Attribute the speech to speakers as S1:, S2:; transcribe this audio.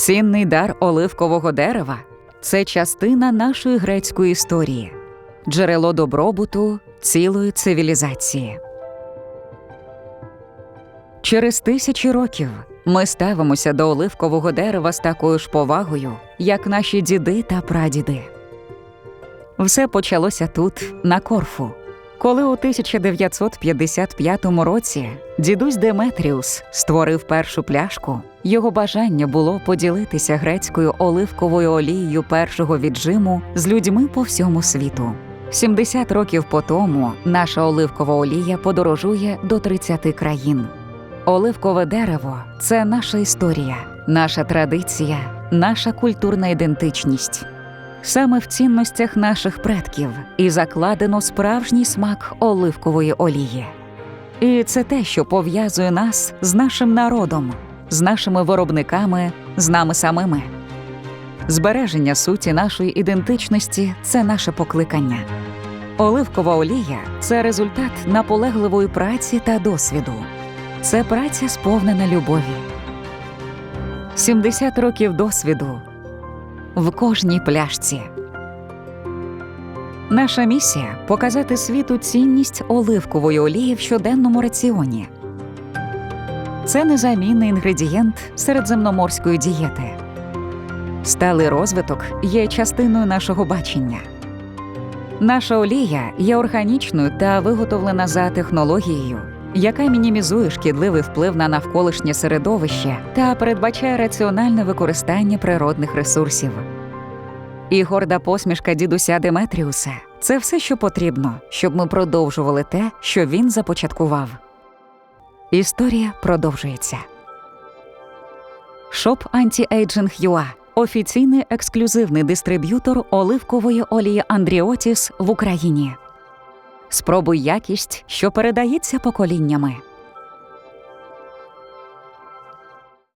S1: Цінний дар оливкового дерева це частина нашої грецької історії, джерело добробуту цілої цивілізації. Через тисячі років ми ставимося до оливкового дерева з такою ж повагою, як наші діди та прадіди. Все почалося тут, на Корфу, коли у 1955 році дідусь Деметріус створив першу пляшку. Його бажання було поділитися грецькою оливковою олією першого віджиму з людьми по всьому світу. 70 років по тому наша оливкова олія подорожує до 30 країн. Оливкове дерево це наша історія, наша традиція, наша культурна ідентичність. Саме в цінностях наших предків і закладено справжній смак оливкової олії. І це те, що пов'язує нас з нашим народом, з нашими виробниками, з нами самими. Збереження суті нашої ідентичності це наше покликання. Оливкова олія це результат наполегливої праці та досвіду. Це праця сповнена любові. 70 років досвіду в кожній пляшці. Наша місія показати світу цінність оливкової олії в щоденному раціоні. Це незамінний інгредієнт середземноморської дієти. Сталий розвиток є частиною нашого бачення. Наша олія є органічною та виготовлена за технологією, яка мінімізує шкідливий вплив на навколишнє середовище та передбачає раціональне використання природних ресурсів. І горда посмішка дідуся Деметріуса це все, що потрібно, щоб ми продовжували те, що він започаткував. Історія продовжується. Шоп Anti-Aging UA – офіційний ексклюзивний дистриб'ютор оливкової олії Андріотіс в Україні. Спробуй якість, що передається поколіннями.